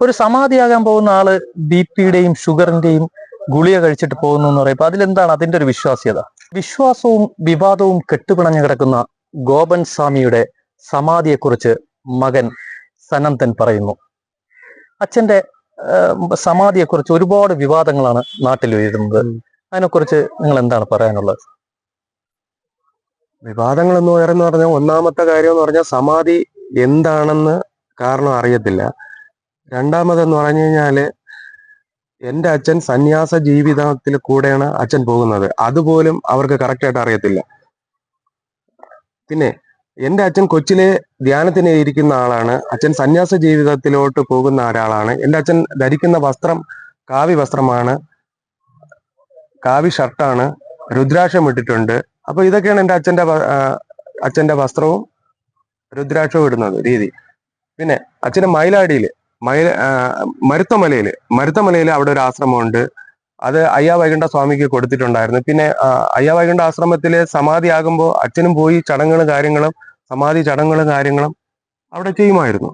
ഒരു സമാധിയാകാൻ പോകുന്ന ആൾ ബി പിയുടെയും ഷുഗറിന്റെയും ഗുളിക കഴിച്ചിട്ട് പോകുന്നു എന്ന് പറയുമ്പോൾ അതിലെന്താണ് അതിന്റെ ഒരു വിശ്വാസ്യത? വിശ്വാസവും വിവാദവും കെട്ടുപിണഞ്ഞു കിടക്കുന്ന ഗോപൻ സ്വാമിയുടെ സമാധിയെക്കുറിച്ച് മകൻ സനന്ദൻ പറയുന്നു. അച്ഛന്റെ സമാധിയെക്കുറിച്ച് ഒരുപാട് വിവാദങ്ങളാണ് നാട്ടിൽ ഉയരുന്നത്. അതിനെക്കുറിച്ച് നിങ്ങൾ എന്താണ് പറയാനുള്ളത്? വിവാദങ്ങൾ എന്ന് പറയുന്നത് പറഞ്ഞാൽ ഒന്നാമത്തെ കാര്യം എന്ന് പറഞ്ഞാൽ സമാധി എന്താണെന്ന് കാരണം അറിയത്തില്ല. രണ്ടാമതെന്ന് പറഞ്ഞു കഴിഞ്ഞാൽ എന്റെ അച്ഛൻ സന്യാസ ജീവിതത്തിൽ കൂടെയാണ് അച്ഛൻ പോകുന്നത്. അതുപോലും അവർക്ക് കറക്റ്റായിട്ട് അറിയത്തില്ല. പിന്നെ എന്റെ അച്ഛൻ കൊച്ചിലെ ധ്യാനത്തിന് ഇരിക്കുന്ന ആളാണ്. അച്ഛൻ സന്യാസ ജീവിതത്തിലോട്ട് പോകുന്ന ഒരാളാണ്. എന്റെ അച്ഛൻ ധരിക്കുന്ന വസ്ത്രം കാവി വസ്ത്രമാണ്. കാവി ഷർട്ടാണ്. രുദ്രാക്ഷം ഇട്ടിട്ടുണ്ട്. അപ്പൊ ഇതൊക്കെയാണ് എന്റെ അച്ഛന്റെ അച്ഛന്റെ വസ്ത്രവും രുദ്രാക്ഷവും ഇടുന്നത് രീതി. പിന്നെ അച്ഛന്റെ മയിലാടിയിൽ മയിൽ മരുത്തമലയിൽ മരുത്തമലയിൽ അവിടെ ഒരു ആശ്രമമുണ്ട്. അത് അയ്യാ വൈകുണ്ഠ സ്വാമിക്ക് കൊടുത്തിട്ടുണ്ടായിരുന്നു. പിന്നെ അയ്യാ വൈകുണ്ഠ ആശ്രമത്തിലെ സമാധി ആകുമ്പോൾ അച്ഛനും പോയി ചടങ്ങുകളും കാര്യങ്ങളും സമാധി ചടങ്ങുകളും കാര്യങ്ങളും അവിടെ ചെയ്യുമായിരുന്നു.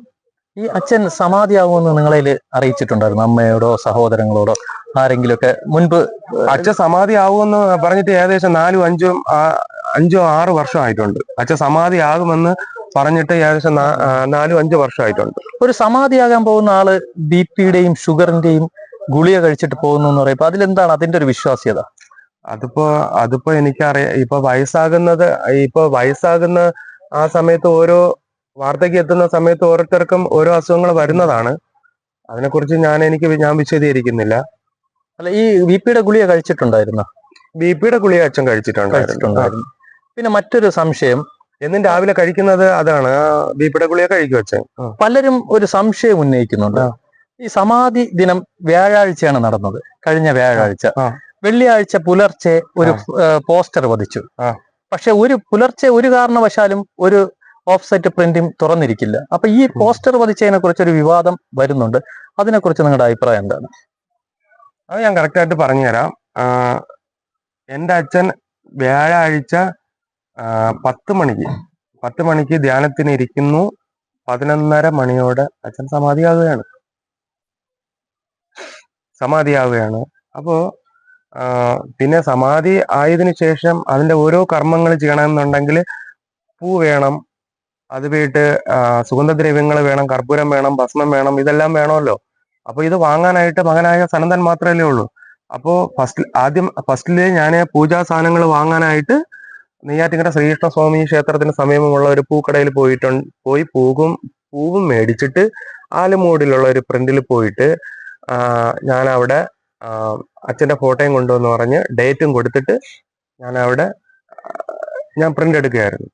ഈ അച്ഛൻ സമാധിയാകുമെന്ന് നിങ്ങളതിൽ അറിയിച്ചിട്ടുണ്ടായിരുന്നു? അമ്മയോടോ സഹോദരങ്ങളോടോ ആരെങ്കിലുമൊക്കെ മുൻപ് അച്ഛൻ സമാധി ആകുമെന്ന് പറഞ്ഞിട്ട് ഏകദേശം നാലും അഞ്ചും അഞ്ചോ ആറ് വർഷം ആയിട്ടുണ്ട് അച്ഛൻ സമാധി ആകുമെന്ന് പറഞ്ഞിട്ട് ഏകദേശം നാലും അഞ്ചു വർഷമായിട്ടുണ്ട്. ഒരു സമാധിയാകാൻ പോകുന്ന ആൾ ബി പിയുടെയും ഷുഗറിന്റെയും ഗുളിക കഴിച്ചിട്ട് പോകുന്നു എന്ന് പറയുമ്പോൾ അതിലെന്താണ് അതിന്റെ ഒരു വിശ്വാസ്യത? അതിപ്പോ അതിപ്പോ എനിക്കറിയാം ഇപ്പൊ വയസ്സാകുന്നത് ഇപ്പൊ വയസ്സാകുന്ന ആ സമയത്ത് ഓരോ വാർദ്ധക്യം എത്തുന്ന സമയത്ത് ഓരോരുത്തർക്കും ഓരോ അസുഖങ്ങൾ വരുന്നതാണ്. അതിനെക്കുറിച്ച് ഞാൻ എനിക്ക് ഞാൻ വിശദീകരിക്കുന്നില്ല. അല്ല ഈ ബി പിയുടെ ഗുളിക കഴിച്ചിട്ടുണ്ടായിരുന്നു? ബി പിയുടെ ഗുളിക അച്ഛൻ കഴിച്ചിട്ടുണ്ടായിരുന്നു. പിന്നെ മറ്റൊരു സംശയം എന്നും രാവിലെ കഴിക്കുന്നത് അതാണ്. ബീപ്പിടെ ഗുളിക കഴിക്കും അച്ഛൻ? പലരും ഒരു സംശയം ഉന്നയിക്കുന്നുണ്ട്. ഈ സമാധി ദിനം വ്യാഴാഴ്ചയാണ് നടന്നത്. കഴിഞ്ഞ വ്യാഴാഴ്ച. വെള്ളിയാഴ്ച പുലർച്ചെ ഒരു പോസ്റ്റർ വധിച്ചു. പക്ഷെ ഒരു പുലർച്ചെ ഒരു കാരണവശാലും ഒരു ഓഫ്സെറ്റ് പ്രിന്റും തുറന്നിരിക്കില്ല. അപ്പൊ ഈ പോസ്റ്റർ വധിച്ചതിനെ കുറിച്ച് ഒരു വിവാദം വരുന്നുണ്ട്. അതിനെക്കുറിച്ച് നിങ്ങളുടെ അഭിപ്രായം എന്താണ്? അത് ഞാൻ കറക്റ്റ് ആയിട്ട് പറഞ്ഞുതരാം. എന്റെ എന്റെ അച്ഛൻ വ്യാഴാഴ്ച പത്ത് മണിക്ക്. പത്ത് മണിക്ക് ധ്യാനത്തിന് ഇരിക്കുന്നു. പതിനൊന്നര മണിയോടെ അച്ഛൻ സമാധിയാവുകയാണ്. സമാധിയാവുകയാണ്. അപ്പോ പിന്നെ സമാധി ആയതിനു ശേഷം അതിന്റെ ഓരോ കർമ്മങ്ങൾ ചെയ്യണമെന്നുണ്ടെങ്കിൽ പൂ വേണം. അത് വീട്ട് സുഗന്ധദ്രവ്യങ്ങൾ വേണം കർപ്പൂരം വേണം ഭസ്മം വേണം ഇതെല്ലാം വേണമല്ലോ. അപ്പൊ ഇത് വാങ്ങാനായിട്ട് മകനായ സനന്ദൻ മാത്രമല്ലേ ഉള്ളൂ. അപ്പോ ഫസ്റ്റ് ആദ്യം ഫസ്റ്റിൽ ഞാൻ പൂജാ സാധനങ്ങൾ വാങ്ങാനായിട്ട് നെയ്യാറ്റിങ്കര ശ്രീകൃഷ്ണസ്വാമി ക്ഷേത്രത്തിന് സമീപമുള്ള ഒരു പൂക്കടയിൽ പോയിട്ടുണ്ട് പോയി പൂവും പൂവും മേടിച്ചിട്ട് ആലുമൂടിലുള്ള ഒരു പ്രിന്റിൽ പോയിട്ട് ഞാൻ അവിടെ അച്ഛന്റെ അച്ഛന്റെ ഫോട്ടോയും കൊണ്ടുവന്ന് പറഞ്ഞ് ഡേറ്റും കൊടുത്തിട്ട് ഞാൻ അവിടെ ഞാൻ പ്രിന്റ് എടുക്കുകയായിരുന്നു.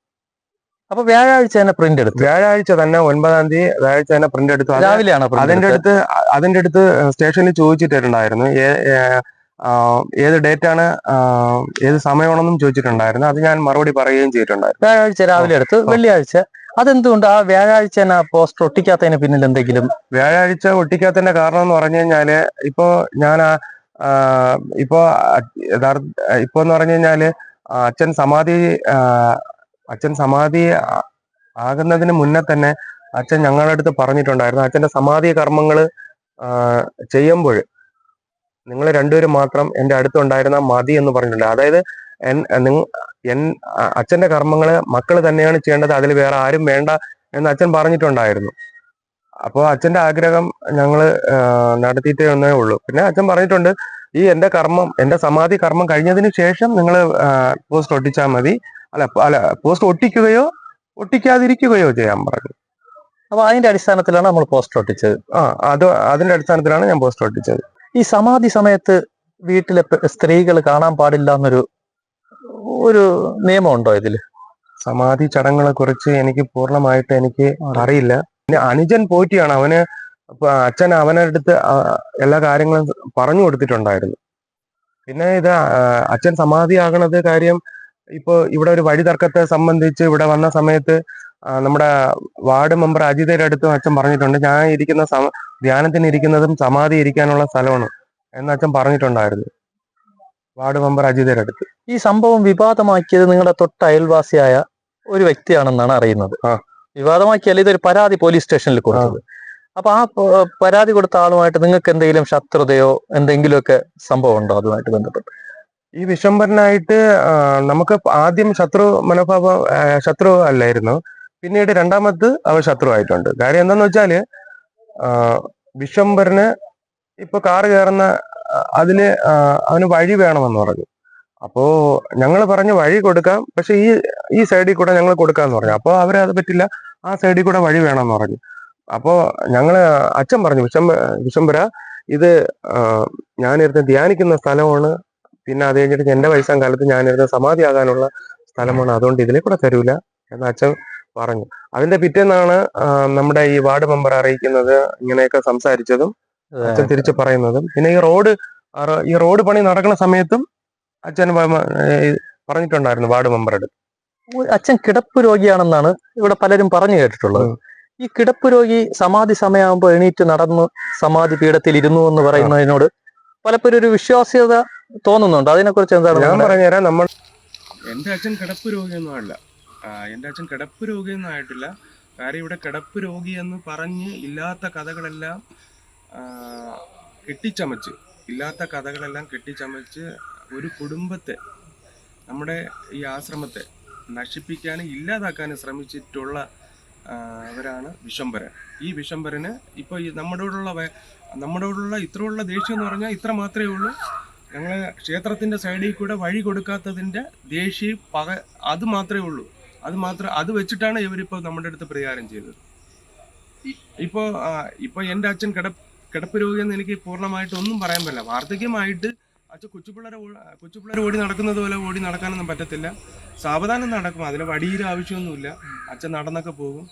അപ്പൊ വ്യാഴാഴ്ച തന്നെ പ്രിന്റ് എടുത്തു. വ്യാഴാഴ്ച തന്നെ ഒൻപതാം തീയതി വ്യാഴാഴ്ച തന്നെ പ്രിന്റ് എടുത്തു. രാവിലെയാണ് അതിന്റെ അടുത്ത് അതിന്റെ അടുത്ത് സ്റ്റേഷനിൽ ചോദിച്ചിട്ടുണ്ടായിരുന്നു. ഏത് ഡേറ്റ് ആണ് ഏത് സമയമാണെന്നും ചോദിച്ചിട്ടുണ്ടായിരുന്നു. അത് ഞാൻ മറുപടി പറയുകയും ചെയ്തിട്ടുണ്ടായിരുന്നു. വ്യാഴാഴ്ച രാവിലെ എടുത്ത് വെള്ളിയാഴ്ച. അതെന്തുകൊണ്ട് ആ വ്യാഴാഴ്ച ആ പോസ്റ്റർ ഒട്ടിക്കാത്തതിന് പിന്നിൽ എന്തെങ്കിലും? വ്യാഴാഴ്ച ഒട്ടിക്കാത്തതിന്റെ കാരണം എന്ന് പറഞ്ഞു കഴിഞ്ഞാൽ ഇപ്പോ ഞാൻ ഇപ്പോ യഥാർത്ഥ ഇപ്പൊ എന്ന് പറഞ്ഞു കഴിഞ്ഞാൽ അച്ഛൻ സമാധി അച്ഛൻ സമാധി ആകുന്നതിന് മുന്നേ തന്നെ അച്ഛൻ ഞങ്ങളുടെ അടുത്ത് പറഞ്ഞിട്ടുണ്ടായിരുന്നു. അച്ഛന്റെ സമാധി കർമ്മങ്ങൾ ചെയ്യുമ്പോൾ നിങ്ങൾ രണ്ടുപേരും മാത്രം എന്റെ അടുത്തുണ്ടായിരുന്ന മതി എന്ന് പറഞ്ഞിട്ടുണ്ട്. അതായത് എൻ നിങ്ങ എൻ അ- അച്ഛന്റെ കർമ്മങ്ങൾ മക്കൾ തന്നെയാണ് ചെയ്യേണ്ടത്. അതിൽ വേറെ ആരും വേണ്ട എന്ന് അച്ഛൻ പറഞ്ഞിട്ടുണ്ടായിരുന്നു. അപ്പോൾ അച്ഛന്റെ ആഗ്രഹം ഞങ്ങൾ നടത്തിയിട്ടേ ഒന്നേ ഉള്ളൂ. പിന്നെ അച്ഛൻ പറഞ്ഞിട്ടുണ്ട് ഈ എന്റെ കർമ്മം എന്റെ സമാധി കർമ്മം കഴിഞ്ഞതിന് ശേഷം നിങ്ങൾ പോസ്റ്റ് ഒട്ടിച്ചാൽ മതി. അല്ല അല്ല പോസ്റ്റ് ഒട്ടിക്കുകയോ ഒട്ടിക്കാതിരിക്കുകയോ ചെയ്യാൻ പറഞ്ഞു. അപ്പോൾ അതിന്റെ അടിസ്ഥാനത്തിലാണ് നമ്മൾ പോസ്റ്റ് ഒട്ടിച്ചത്. ആ അത് അതിന്റെ അടിസ്ഥാനത്തിലാണ് ഞാൻ പോസ്റ്റ് ഒട്ടിച്ചത്. ഈ സമാധി സമയത്ത് വീട്ടിലെ സ്ത്രീകൾ കാണാൻ പാടില്ല എന്നൊരു ഒരു നിയമമുണ്ടോ ഇതിൽ സമാധി ചടങ്ങുകളെ കുറിച്ച് എനിക്ക് പൂർണമായിട്ട് എനിക്ക് അറിയില്ല. പിന്നെ അനുജൻ പോറ്റിയാണ്. അവന് അച്ഛൻ അവനടുത്ത് എല്ലാ കാര്യങ്ങളും പറഞ്ഞു കൊടുത്തിട്ടുണ്ടായിരുന്നു. പിന്നെ ഇത് അച്ഛൻ സമാധിയാകണത് കാര്യം ഇപ്പൊ ഇവിടെ ഒരു വഴി തർക്കത്തെ സംബന്ധിച്ച് ഇവിടെ വന്ന സമയത്ത് നമ്മുടെ വാർഡ് മെമ്പർ അജിതയുടെ അടുത്തും അച്ഛൻ പറഞ്ഞിട്ടുണ്ട്. ഞാൻ ഇരിക്കുന്ന സമ- ധ്യാനത്തിന് ഇരിക്കുന്നതും സമാധി ഇരിക്കാനുള്ള സ്ഥലമാണ് എന്ന് അച്ഛൻ പറഞ്ഞിട്ടുണ്ടായിരുന്നു. വാർഡ് മെമ്പർ അജിതയുടെ അടുത്ത്. ഈ സംഭവം വിവാദമാക്കിയത് നിങ്ങളുടെ തൊട്ട് അയൽവാസിയായ ഒരു വ്യക്തിയാണെന്നാണ് അറിയുന്നത്. വിവാദമാക്കിയാൽ ഇതൊരു പരാതി പോലീസ് സ്റ്റേഷനിൽ കൊടുത്തത്. അപ്പൊ ആ പരാതി കൊടുത്ത ആളുമായിട്ട് നിങ്ങൾക്ക് എന്തെങ്കിലും ശത്രുതയോ എന്തെങ്കിലുമൊക്കെ സംഭവം ഉണ്ടോ അതുമായിട്ട് ബന്ധപ്പെട്ട്? ഈ വിശ്വംഭരനായിട്ട് നമുക്ക് ആദ്യം ശത്രു മനോഭാവം ശത്രു അല്ലായിരുന്നു. പിന്നീട് രണ്ടാമത് അവൻ ശത്രുവായിട്ടുണ്ട്. കാര്യം എന്താന്ന് വെച്ചാൽ വിശ്വംഭരന് ഇപ്പൊ കാറ് കയറുന്ന അതിന് അവന് വഴി വേണമെന്ന് പറഞ്ഞു. അപ്പോ ഞങ്ങൾ പറഞ്ഞു വഴി കൊടുക്കാം പക്ഷെ ഈ ഈ സൈഡിൽ കൂടെ ഞങ്ങൾ കൊടുക്കാന്ന് പറഞ്ഞു. അപ്പോ അവരത് പറ്റില്ല ആ സൈഡിൽ കൂടെ വഴി വേണമെന്ന് പറഞ്ഞു. അപ്പോ ഞങ്ങൾ അച്ഛൻ പറഞ്ഞു വിശ്വംഭ വിശ്വംഭര ഇത് ഞാനിരുന്ന് ധ്യാനിക്കുന്ന സ്ഥലമാണ്. പിന്നെ അത് കഴിഞ്ഞിട്ട് എന്റെ വയസ്സാം കാലത്ത് ഞാനിരുന്ന് സമാധിയാകാനുള്ള സ്ഥലമാണ്. അതുകൊണ്ട് ഇതിലെ കൂടെ തരൂല. എന്ന അച്ഛൻ പറഞ്ഞു. അതിന്റെ പിറ്റേന്നാണ് നമ്മുടെ ഈ വാർഡ് മെമ്പർ അറിയിക്കുന്നത് ഇങ്ങനെയൊക്കെ സംസാരിച്ചതും അച്ഛൻ തിരിച്ചു പറയുന്നതും. പിന്നെ ഈ റോഡ് ഈ റോഡ് പണി നടക്കുന്ന സമയത്തും അച്ഛൻ പറഞ്ഞിട്ടുണ്ടായിരുന്നു വാർഡ് മെമ്പറുടെ. അച്ഛൻ കിടപ്പ് രോഗിയാണെന്നാണ് ഇവിടെ പലരും പറഞ്ഞു കേട്ടിട്ടുള്ളത്. ഈ കിടപ്പ് രോഗി സമാധി സമയമാകുമ്പോൾ എണീറ്റ് നടന്ന് സമാധി പീഠത്തിൽ ഇരുന്നു എന്ന് പറയുന്നതിനോട് പലപ്പോഴും ഒരു വിശ്വാസ്യത തോന്നുന്നുണ്ട്. അതിനെക്കുറിച്ച് എന്താണ് ഞാൻ പറഞ്ഞുതരാം. നമ്മൾ എന്റെ അച്ഛൻ കിടപ്പ് രോഗിയൊന്നും അല്ല. എന്റെ അച്ഛൻ കിടപ്പ് രോഗിയൊന്നും ആയിട്ടില്ല. കാര്യം ഇവിടെ കിടപ്പ് രോഗി എന്ന് പറഞ്ഞ് ഇല്ലാത്ത കഥകളെല്ലാം കെട്ടിച്ചമച്ച്. ഇല്ലാത്ത കഥകളെല്ലാം കെട്ടിച്ചമച്ച് ഒരു കുടുംബത്തെ നമ്മുടെ ഈ ആശ്രമത്തെ നശിപ്പിക്കാനും ഇല്ലാതാക്കാനും ശ്രമിച്ചിട്ടുള്ള അവരാണ് വിശംബരൻ. ഈ വിശംബരന് ഇപ്പോൾ ഈ നമ്മളോടുള്ള നമ്മളോടുള്ള ഇത്രയുള്ള ദേഷ്യം എന്ന് പറഞ്ഞാൽ ഇത്ര മാത്രമേ ഉള്ളൂ. ഞങ്ങൾ ക്ഷേത്രത്തിന്റെ സൈഡിൽ കൂടെ വഴി കൊടുക്കാത്തതിന്റെ ദേഷ്യം പക അത് മാത്രമേ ഉള്ളൂ. അത് മാത്രം അത് വെച്ചിട്ടാണ് ഇവരിപ്പോൾ നമ്മുടെ അടുത്ത് പരിഹാരം ചെയ്തത്. ഇപ്പോൾ ഇപ്പോൾ എന്റെ അച്ഛൻ കിട കിടപ്പ് രോഗിയെന്ന് എനിക്ക് പൂർണമായിട്ട് ഒന്നും പറയാൻ പറ്റില്ല. വാർദ്ധക്യമായിട്ട് അച്ഛൻ കൊച്ചുപിള്ളേരെ കൊച്ചുപിള്ളേർ ഓടി നടക്കുന്നത് പോലെ ഓടി നടക്കാനൊന്നും പറ്റത്തില്ല. സാവധാനം നടക്കും. അതിന് വടിയിൽ ആവശ്യമൊന്നുമില്ല. അച്ഛൻ നടന്നൊക്കെ പോകും.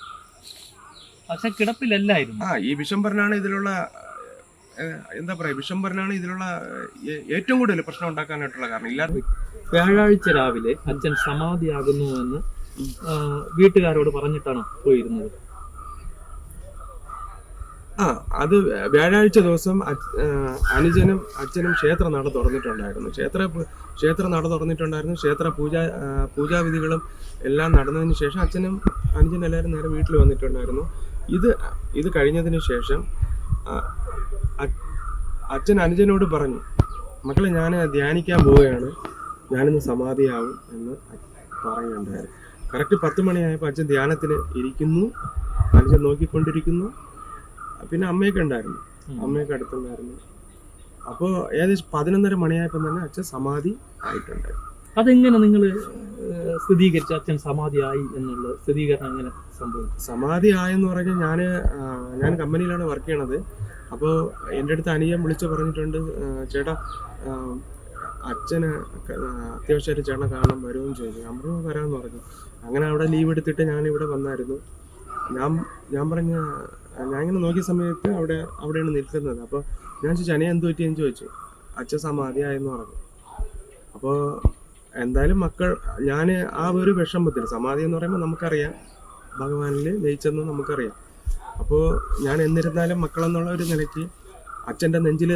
അച്ഛൻ കിടപ്പിലല്ലായിരുന്നു. ആ ഈ വിശംബരനാണ് ഇതിലുള്ള എന്താ പറയാ വിശംബരനാണ് ഇതിലുള്ള ഏറ്റവും കൂടുതൽ പ്രശ്നം ഉണ്ടാക്കാനായിട്ടുള്ള കാരണം. ഇല്ലാതെ വ്യാഴാഴ്ച രാവിലെ അച്ഛൻ സമാധിയാകുന്നു എന്ന് വീട്ടുകാരോട് പറഞ്ഞിട്ടാണ് പോയിരുന്നത്? ആ അത് വ്യാഴാഴ്ച ദിവസം അനുജനും അച്ഛനും ക്ഷേത്ര നട തുറന്നിട്ടുണ്ടായിരുന്നു. ക്ഷേത്ര ക്ഷേത്ര നട തുറന്നിട്ടുണ്ടായിരുന്നു. ക്ഷേത്ര പൂജ പൂജാവിധികളും എല്ലാം നടന്നതിന് ശേഷം അച്ഛനും അനുജനും എല്ലാവരും നേരെ വീട്ടിൽ വന്നിട്ടുണ്ടായിരുന്നു. ഇത് ഇത് കഴിഞ്ഞതിന് ശേഷം അച്ഛൻ അനുജനോട് പറഞ്ഞു മക്കളെ ഞാൻ ധ്യാനിക്കാൻ പോവുകയാണ്. ഞാനിന്ന് സമാധിയാവും എന്ന് പറയുകയുണ്ടായിരുന്നു കറക്റ്റ് പത്ത് മണിയായപ്പോൾ അച്ഛൻ ധ്യാനത്തിൽ ഇരിക്കുന്നു. അച്ഛൻ നോക്കിക്കൊണ്ടിരിക്കുന്നു. പിന്നെ അമ്മയൊക്കെ ഉണ്ടായിരുന്നു. അമ്മയൊക്കെ അടുത്തുണ്ടായിരുന്നു. അപ്പോൾ ഏകദേശം പതിനൊന്നര മണിയായപ്പോൾ തന്നെ അച്ഛൻ സമാധി ആയിട്ടുണ്ട് അതെങ്ങനെ നിങ്ങൾ സ്ഥിരീകരിച്ച അച്ഛൻ സമാധിയായി എന്നുള്ള സ്ഥിരീകരണം എങ്ങനെ സംഭവിച്ചു? സമാധി ആയെന്ന് പറഞ്ഞാൽ ഞാൻ ഞാൻ കമ്പനിയിലാണ് വർക്ക് ചെയ്യണത്. അപ്പോൾ എന്റെ അടുത്ത് അനിയൻ വിളിച്ച് പറഞ്ഞിട്ടുണ്ട് ചേട്ടാ അച്ഛന് അത്യാവശ്യമായിട്ട് ചേട്ടനെ കാണാൻ വരുമെന്ന് ചോദിച്ചു. പറഞ്ഞു വരാമെന്ന് പറഞ്ഞു. അങ്ങനെ അവിടെ ലീവ് എടുത്തിട്ട് ഞാൻ ഇവിടെ വന്നായിരുന്നു. ഞാൻ ഞാൻ പറഞ്ഞ ഞാൻ ഇങ്ങനെ നോക്കിയ സമയത്ത് അവിടെ അവിടെയാണ് നിൽക്കുന്നത്. അപ്പോൾ ഞാൻ ചോദിച്ചു അനിയ എന്ത് പറ്റിയെന്ന് ചോദിച്ചു. അച്ഛൻ സമാധിയായെന്ന് പറഞ്ഞു. അപ്പോൾ എന്തായാലും മക്കൾ ഞാൻ ആ ഒരു വിഷമത്തിൽ സമാധി എന്ന് പറയുമ്പോൾ നമുക്കറിയാം. ഭഗവാനിൽ ജയിച്ചെന്ന് നമുക്കറിയാം. അപ്പോൾ ഞാൻ എന്നിരുന്നാലും മക്കളെന്നുള്ള ഒരു നിലയ്ക്ക് അച്ഛന്റെ നെഞ്ചിൽ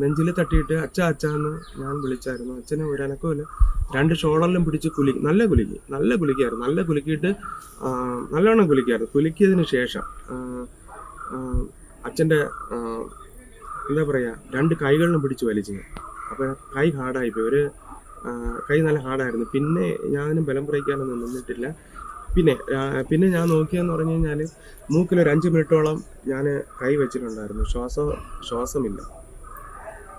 നെഞ്ചിൽ തട്ടിയിട്ട് അച്ഛ അച്ഛ എന്ന് ഞാൻ വിളിച്ചായിരുന്നു. അച്ഛന് ഒരു അനക്കമില്ല. രണ്ട് ഷോളറിലും പിടിച്ച് കുലി നല്ല കുലുക്കി നല്ല കുലുക്കിയായിരുന്നു. നല്ല കുലുക്കിയിട്ട് നല്ലോണം കുലുക്കിയായിരുന്നു. കുലുക്കിയതിന് ശേഷം അച്ഛന്റെ എന്താ പറയുക രണ്ട് കൈകളിലും പിടിച്ച് വലിച്ചു. അപ്പോൾ കൈ ഹാർഡായിപ്പോയി. ഒരു കൈ നല്ല ഹാർഡായിരുന്നു. പിന്നെ ഞാനും ബലം പ്രയോഗിക്കാനൊന്നും നിന്നിട്ടില്ല. പിന്നെ പിന്നെ ഞാൻ നോക്കിയെന്ന് പറഞ്ഞു കഴിഞ്ഞാൽ മൂക്കിൽ ഒരു അഞ്ച് മിനിറ്റോളം ഞാൻ കൈ വെച്ചിട്ടുണ്ടായിരുന്നു. ശ്വാസം ശ്വാസമില്ല.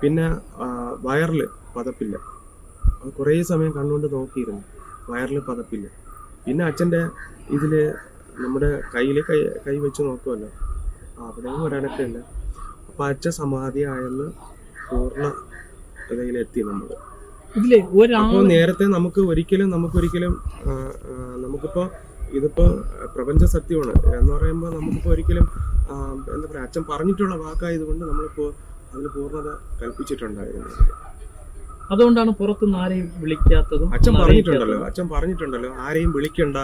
പിന്നെ വയറിൽ പതപ്പില്ല. അത് കുറേ സമയം കണ്ണുകൊണ്ട് നോക്കിയിരുന്നു. വയറിൽ പതപ്പില്ല. പിന്നെ അച്ഛന്റെ ഇതിൽ നമ്മുടെ കയ്യിൽ കൈ കൈ വെച്ച് നോക്കുമല്ലോ അവിടെയും ഒരനക്കില്ല അപ്പം അച്ഛൻ സമാധിയായെന്ന് പൂർണ ഇതിലെത്തി നമ്മൾ അപ്പോൾ നേരത്തെ നമുക്ക് ഒരിക്കലും നമുക്കൊരിക്കലും നമുക്കിപ്പോൾ ഇതിപ്പോൾ പ്രപഞ്ച സത്യമാണ്. എന്ന് പറയുമ്പോൾ നമുക്കിപ്പോൾ ഒരിക്കലും എന്താ പറയുക അച്ഛൻ പറഞ്ഞിട്ടുള്ള വാക്കായതുകൊണ്ട് നമ്മളിപ്പോൾ അതിന് പൂർണത കൽപ്പിച്ചിട്ടുണ്ടായിരുന്നു. അതുകൊണ്ടാണ് പുറത്തുനിന്ന് ആരെയും വിളിക്കാത്തതും അച്ഛൻ പറഞ്ഞിട്ടുണ്ടല്ലോ അച്ഛൻ പറഞ്ഞിട്ടുണ്ടല്ലോ ആരെയും വിളിക്കണ്ട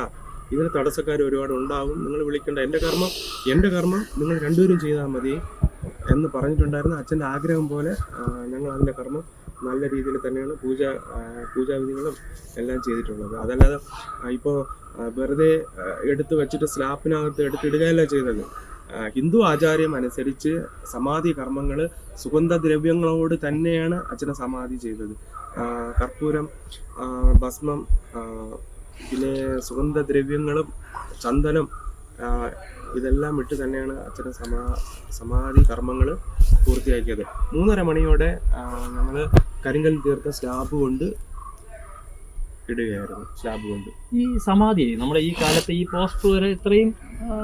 ഇതിന് തടസ്സക്കാർ ഒരുപാട് ഉണ്ടാവും നിങ്ങൾ വിളിക്കണ്ട എന്റെ കർമ്മം എന്റെ കർമ്മം നിങ്ങൾ രണ്ടുപേരും ചെയ്താൽ മതി എന്ന് പറഞ്ഞിട്ടുണ്ടായിരുന്നു. അച്ഛന്റെ ആഗ്രഹം പോലെ ഞങ്ങൾ അതിന്റെ കർമ്മം നല്ല രീതിയിൽ തന്നെയാണ് പൂജ പൂജാവിധികളും എല്ലാം ചെയ്തിട്ടുള്ളത്. അതല്ലാതെ ഇപ്പോൾ വെറുതെ എടുത്ത് വെച്ചിട്ട് സ്ലാപ്പിനകത്ത് എടുത്തിടുകയല്ല ചെയ്തത്. ഹിന്ദു ആചാര്യം അനുസരിച്ച് സമാധി കർമ്മങ്ങൾ സുഗന്ധദ്രവ്യങ്ങളോട് തന്നെയാണ് അച്ഛനെ സമാധി ചെയ്തത്. കർപ്പൂരം ഭസ്മം പിന്നെ സുഗന്ധദ്രവ്യങ്ങളും ചന്ദനം ഇതെല്ലാം ഇട്ട് തന്നെയാണ് അച്ഛനെ സമാ സമാധി കർമ്മങ്ങൾ പൂർത്തിയാക്കിയത്. മൂന്നര മണിയോടെ ഞങ്ങൾ കരിങ്കൽ തീർത്ത സ്റ്റാബ് കൊണ്ട് ഇടുകയായിരുന്നു സ്ലാബ് കൊണ്ട്. ഈ സമാധി നമ്മുടെ ഈ കാലത്ത് ഈ പോസ്റ്റ് വരെ ഇത്രയും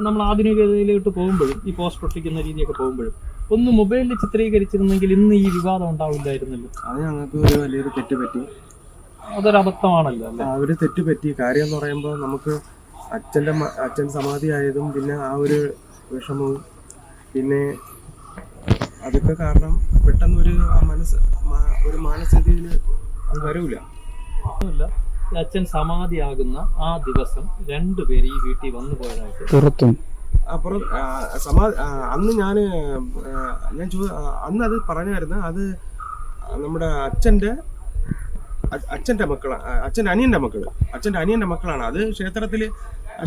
നമ്മൾ ആധുനികതയിലോട്ട് പോകുമ്പോഴും ഈ പോസ്റ്റ് ഒട്ടിക്കുന്ന രീതിയൊക്കെ പോകുമ്പോഴും ഒന്ന് മൊബൈലിൽ ചിത്രീകരിച്ചിരുന്നെങ്കിൽ ഇന്ന് ഈ വിവാദം ഉണ്ടാവില്ലായിരുന്നല്ലോ. അത് ഞങ്ങൾക്ക് ഒരു വലിയൊരു തെറ്റ് പറ്റി അതൊരു അബദ്ധമാണല്ലോ ആ ഒരു തെറ്റ് പറ്റി കാര്യം എന്ന് പറയുമ്പോൾ നമുക്ക് അച്ഛന്റെ അച്ഛൻ സമാധി ആയതും പിന്നെ ആ ഒരു വിഷമവും പിന്നെ അതൊക്കെ കാരണം പെട്ടെന്ന് ഒരു മനസ്സ് ഒരു മാനസ്ഥിതിയിൽ അത് വരൂല. ഒന്നുമില്ല ഈ അച്ഛൻ സമാധിയാകുന്ന ആ ദിവസം രണ്ടുപേര് ഈ വീട്ടിൽ വന്നു പോയതായിട്ട് പുറത്തും അപ്പുറം സമാധി സമാ അന്ന് ഞാൻ ഞാൻ ചോ അന്ന് അത് പറഞ്ഞായിരുന്നു അത് നമ്മുടെ അച്ഛന്റെ അച്ഛന്റെ മക്കളാണ് അച്ഛന്റെ അനിയന്റെ മക്കൾ അച്ഛന്റെ അനിയന്റെ മക്കളാണ്. അത് ക്ഷേത്രത്തിൽ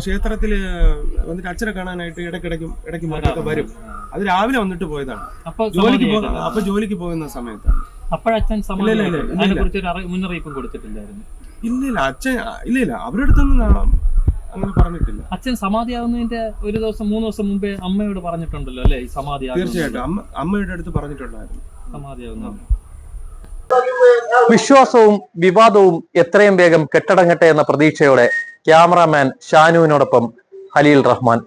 ക്ഷേത്രത്തിൽ വന്നിട്ട് അച്ഛനെ കാണാനായിട്ട് ഇടയ്ക്കിടയ്ക്കും ഇടയ്ക്ക് മറ്റൊക്കെ വരും. അത് രാവിലെ വന്നിട്ട് പോയതാണ്. അപ്പൊ ജോലിക്ക് പോ അപ്പൊ ജോലിക്ക് പോകുന്ന സമയത്താണ്. അപ്പോഴച്ഛൻ ഇല്ല, ഇല്ല, ഇല്ല, അതിനെ ഇല്ല. കുറിച്ച് ഒരു മുന്നറിയിപ്പും കൊടുത്തിട്ടില്ലായിരുന്നു. ഇല്ല ഇല്ല അച്ഛൻ ഇല്ല ഇല്ല അവരുടെ അടുത്തൊന്നും ഞാൻ അങ്ങനെ പറഞ്ഞിട്ടില്ല. അച്ഛൻ സമാധിയാകുന്നതിന്റെ ഒരു ദിവസം മൂന്ന് ദിവസം മുമ്പേ അമ്മയോട് പറഞ്ഞിട്ടുണ്ടല്ലോ അല്ലേ? ഈ സമാധിയാകുന്ന തീർച്ചയായിട്ടും അമ്മ അമ്മയുടെ അടുത്ത് പറഞ്ഞിട്ടുണ്ടായിരുന്നു. സമാധിയാകുന്ന വിശ്വാസവും വിവാദവും എത്രയും വേഗം കെട്ടടങ്ങട്ടെ എന്ന പ്രതീക്ഷയോടെ ക്യാമറാമാൻ ഷാനുവിനോടൊപ്പം ഹലീൽ റഹ്മാൻ.